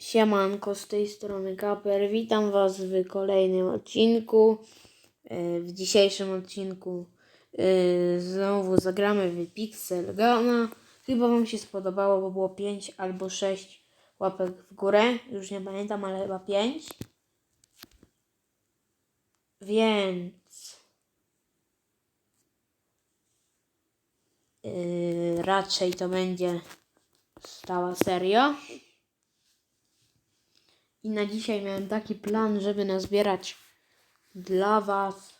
Siemanko, z tej strony Kaper. Witam Was w kolejnym odcinku. E, W dzisiejszym odcinku e, znowu zagramy w Pixel Gana. Chyba Wam się spodobało, bo było 5 albo 6 łapek w górę. Już nie pamiętam, ale chyba 5. Więc e, raczej to będzie stała seria. I na dzisiaj miałem taki plan, żeby nazbierać dla Was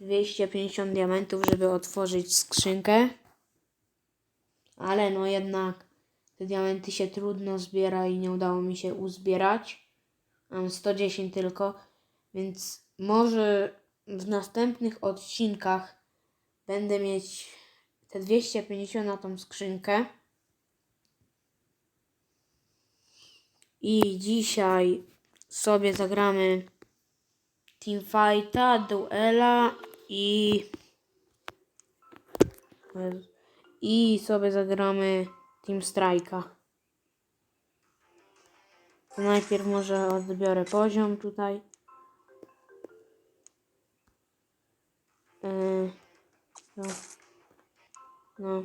250 diamentów, żeby otworzyć skrzynkę. Ale no jednak te diamenty się trudno zbiera i nie udało mi się uzbierać. Mam 110 tylko, więc może w następnych odcinkach będę mieć te 250 na tą skrzynkę. I dzisiaj sobie zagramy Teamfighta, Duela i i sobie zagramy Team Strike'a. Najpierw może odbiorę poziom tutaj. Yy, no. no.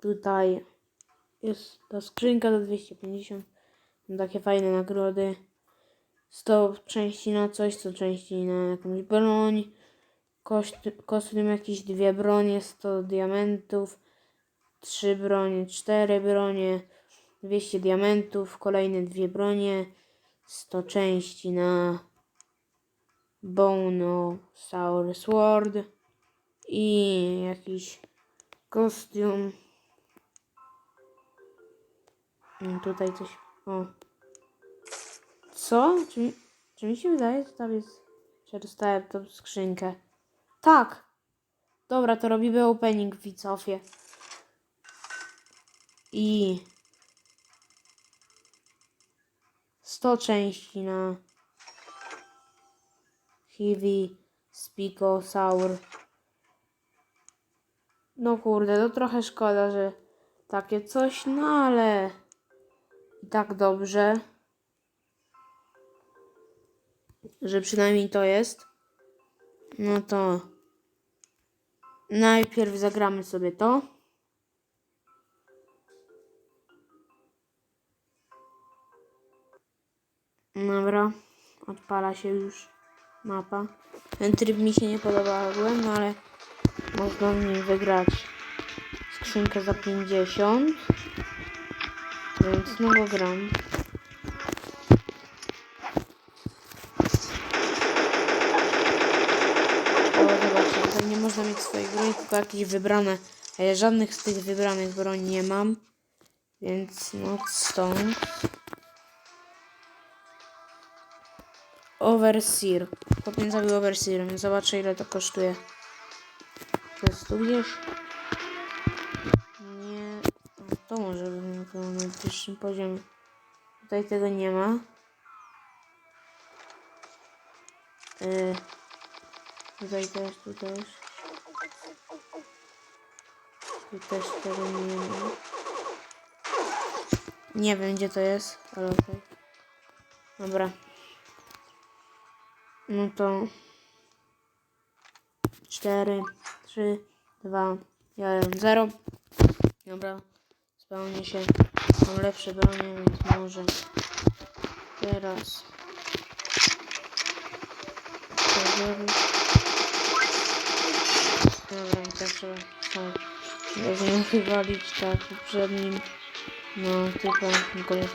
Tutaj jest ta skrzynka do 250. Są takie fajne nagrody. 100 części na coś, 100 części na jakąś broń. Kostium jakieś dwie bronie, 100 diamentów. 3 bronie, 4 bronie. 200 diamentów, kolejne dwie bronie. 100 części na Bono Sour Sword. I jakiś kostium. Mm, Tutaj coś. O. Co? Czy, mi- czy mi się wydaje, że tam jest. Że dostałem tą skrzynkę? Tak! Dobra, to robimy opening w Wicofie. I. 100 części na. Hiwi, Spiko, Saur. No kurde, to trochę szkoda, że takie coś, no ale i tak dobrze, że przynajmniej to jest. No to najpierw zagramy sobie to. Dobra, odpala się już mapa. Ten tryb mi się nie podobał, no ale można w wygrać skrzynkę za 50. Więc no gram. O, zobaczcie, tutaj nie można mieć swoich broni, tylko jakieś wybrane. A ja żadnych z tych wybranych broni nie mam. Więc no stąd. Overseer. Chłopiec zabił Overseer, zobaczę ile to kosztuje. To jest tu gdzieś? Nie. To może bym na najwyższym poziomie. Tutaj tego nie ma. Yy. Tutaj też, tu też. Tu też tego nie wiem gdzie to jest, ale okej. Dobra. No to 4, 3, 2, 1, 0. Dobra, spełni się. Mam lepsze bronie, więc może teraz. Dobra, i tak trzeba Będziemy wywalić tak przed nim. No, typa,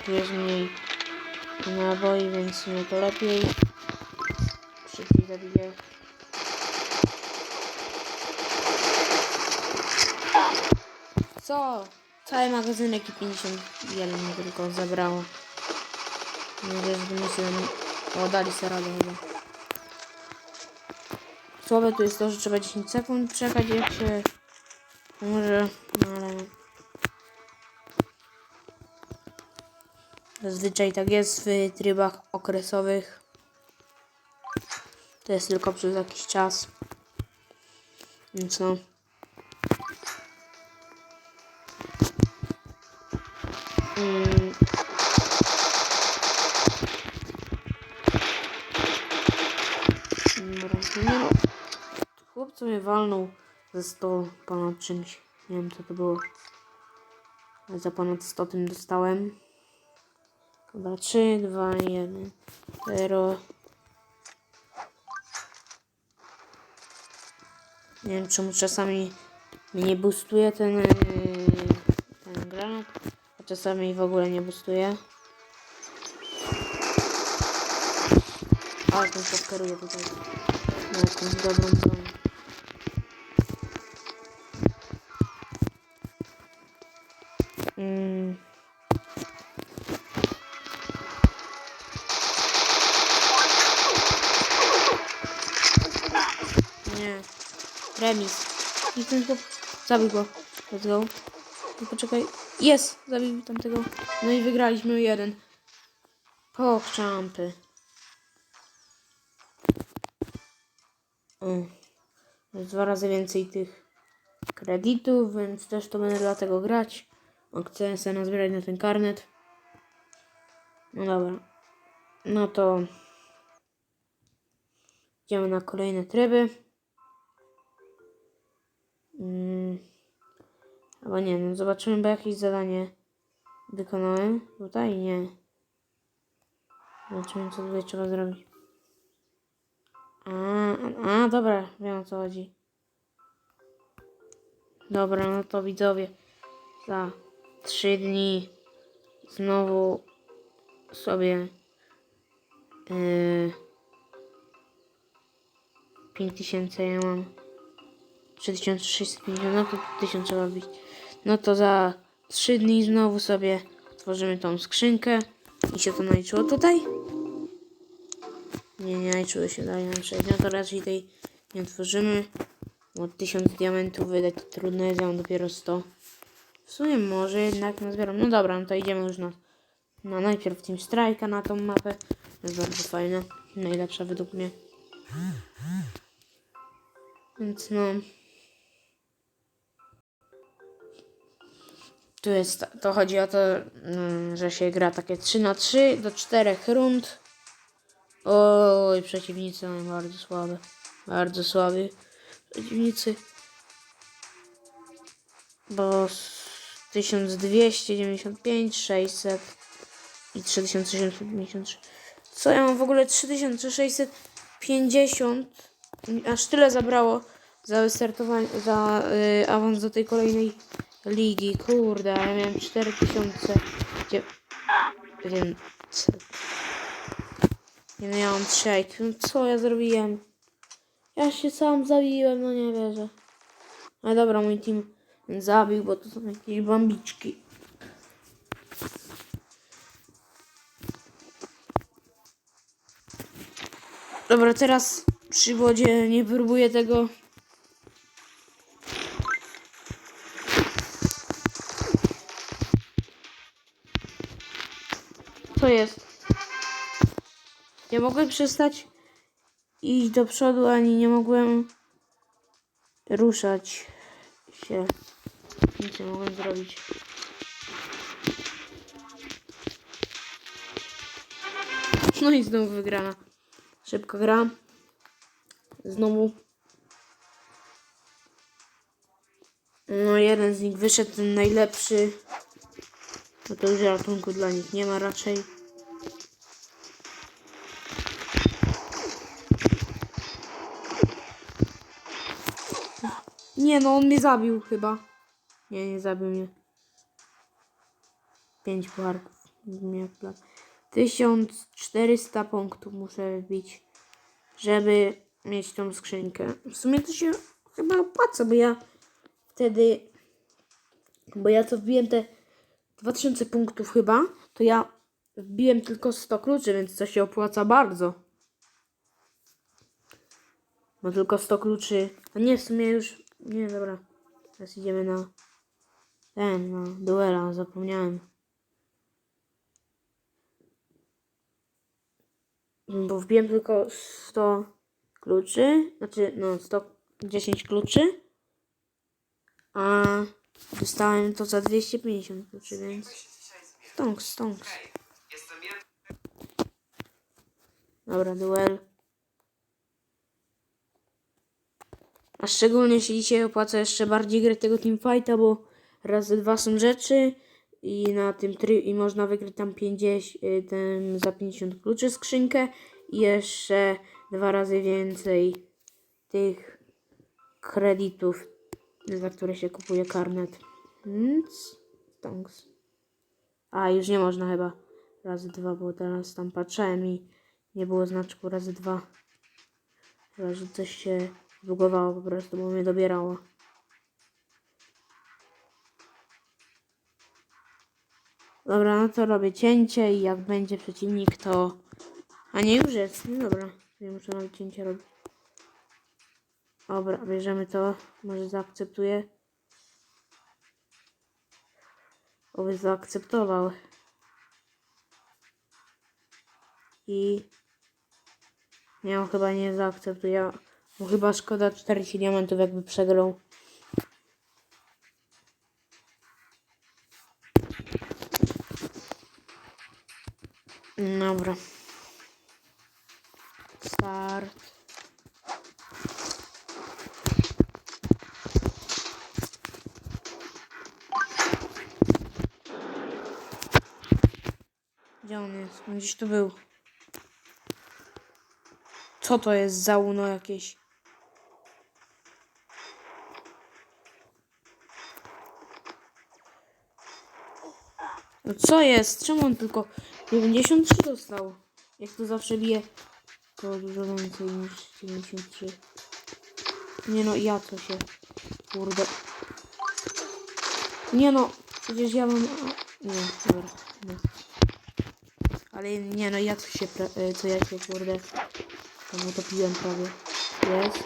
tu jest mniej naboi, więc mnie to lepiej. Szybciej zabiję. Co? Cały magazynek i 51 mi tylko zabrało. Nie wiem, że się o, dali sobie chyba. Słabe tu jest to, że trzeba 10 sekund czekać jak się może, ale... Zazwyczaj tak jest w trybach okresowych. To jest tylko przez jakiś czas. Więc no. Mm. Dobra, no. mnie walnął ze 100 ponad czymś. Nie wiem co to było. Ale za ponad 100 tym dostałem. Dobra, 3, 2, 1, 0. Nie wiem czemu czasami mnie boostuje ten, yy, ten granat, a czasami w ogóle nie boostuje. Ale ten podkeruje tutaj na jakąś dobrą broń. Ten chłop zabił go. Let's go. I poczekaj. Jest! Zabił tamtego. No i wygraliśmy jeden. Pokczampy. Jest dwa razy więcej tych kredytów, więc też to będę dlatego grać. O, chcę sobie nazbierać na ten karnet. No dobra. No to idziemy na kolejne tryby. Mm. Albo nie, no zobaczymy, bo jakieś zadanie wykonałem. Tutaj nie. Zobaczymy, co tutaj trzeba zrobić. A, a, a, dobra, wiem o co chodzi. Dobra, no to widzowie. Za trzy dni znowu sobie yy, 5000 ja mam 3650 no to 1000 trzeba bić no to za 3 dni znowu sobie otworzymy tą skrzynkę i się to naliczyło tutaj nie, nie naliczyło się dalej na przejść no to raczej tej nie otworzymy bo 1000 diamentów wydać to trudno jest, ja mam dopiero 100 w sumie może jednak nazbieram. No dobra, no to idziemy już na, na najpierw Team Strike'a na tą mapę. Jest bardzo fajna. Najlepsza według mnie. Więc no. Tu jest, to chodzi o to, mm, że się gra takie 3 na 3 do 4 rund. Oj, przeciwnicy są bardzo słabe. Bardzo słabi przeciwnicy. Bo s- 1295, 600 i 3753. Co ja mam w ogóle 3650? Aż tyle zabrało za wystartowanie, za y, awans do tej kolejnej ligi. Kurde, ja miałem 4900. Nie no, ja mam 3 IQ. No co ja zrobiłem? Ja się sam zabiłem, no nie wierzę. Ale dobra, mój team zabił, bo to są jakieś bambiczki. Dobra, teraz przy wodzie nie próbuję tego. Nie mogłem przestać iść do przodu, ani nie mogłem ruszać się. Nic nie mogłem zrobić. No i znowu wygrana. Szybko gra. Znowu. No jeden z nich wyszedł, ten najlepszy. No to już ratunku dla nich nie ma raczej. Nie no, on mnie zabił chyba. Nie, nie zabił mnie. Pięć pucharków. Jak plan. 1400 punktów muszę wbić, żeby mieć tą skrzynkę. W sumie to się chyba opłaca, bo ja wtedy, bo ja co wbiłem te 2000 punktów chyba, to ja wbiłem tylko 100 kluczy, więc to się opłaca bardzo. Bo tylko 100 kluczy. A nie, w sumie już. Nie, dobra. Teraz idziemy na. Ten, na duela, zapomniałem. Bo wbiłem tylko 100 kluczy. Znaczy, no, 110 kluczy. A dostałem to za 250 kluczy, więc. Stonks, stonks. Dobra, duel. A szczególnie się dzisiaj opłaca jeszcze bardziej grać tego teamfighta, bo razy dwa są rzeczy i na tym try i można wygrać tam 50, y, ten za 50 kluczy skrzynkę i jeszcze dwa razy więcej tych kredytów, za które się kupuje karnet. Więc thanks. A już nie można chyba razy dwa, bo teraz tam patrzyłem i nie było znaczku razy dwa. Chyba, że coś się zbugowało po prostu, bo mnie dobierało. Dobra, no to robię cięcie i jak będzie przeciwnik, to... A nie, już jest. No dobra, nie muszę nawet cięcie robić. Dobra, bierzemy to. Może zaakceptuję. Oby zaakceptował. I... Nie, on chyba nie zaakceptuje. Bo chyba szkoda 40 diamentów, jakby przegrał. Dobra. Start. Gdzie on jest? On Gdzieś tu był. Co to jest za uno jakieś? No co jest? Czemu on tylko 93 dostał? Jak to zawsze bije, to dużo więcej niż 93. Nie no, ja co się... Kurde. Nie no, przecież ja mam... Nie, dobra. Nie. Ale nie no, ja co się... e, Co ja się, kurde... Tam utopiłem prawie. Jest.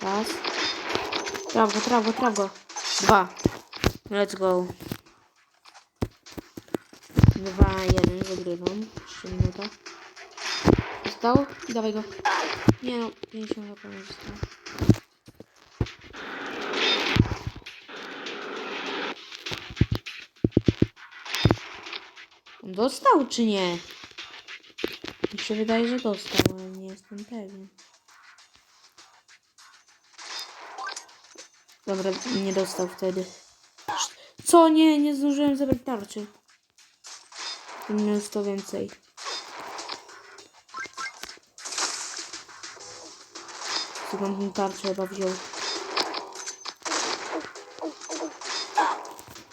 Raz. Traf go, go. Dwa. Let's go. Dwa, jeden, wygrywam. Jeszcze minuta. Został? Dawaj go. Nie no, 50 HP nie został. On dostał czy nie? Mi się wydaje, że dostał, ale nie jestem pewien. Dobra, nie dostał wtedy. Co? Nie, nie zdążyłem zebrać tarczy. Miałem 100 więcej. Sekundną tarczę chyba wziął.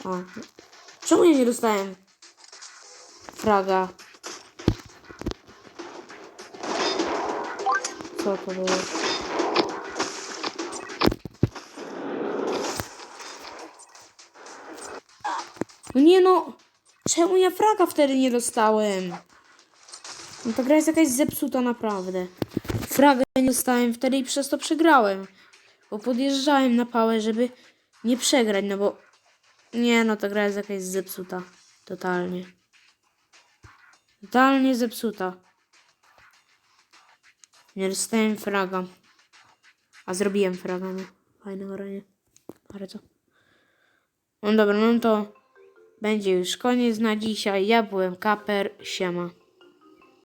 A. Czemu ja nie dostałem? Fraga. Co to było? No nie no! Czemu ja fraga wtedy nie dostałem? No ta gra jest jakaś zepsuta naprawdę. Fraga nie dostałem wtedy i przez to przegrałem. Bo podjeżdżałem na pałę, żeby nie przegrać, no bo... Nie no, ta gra jest jakaś zepsuta. Totalnie. Totalnie zepsuta. Nie dostałem fraga. A zrobiłem fraga, no. Fajne granie. No dobra, no to będzie już koniec na dzisiaj. Ja byłem Kaper. Siema.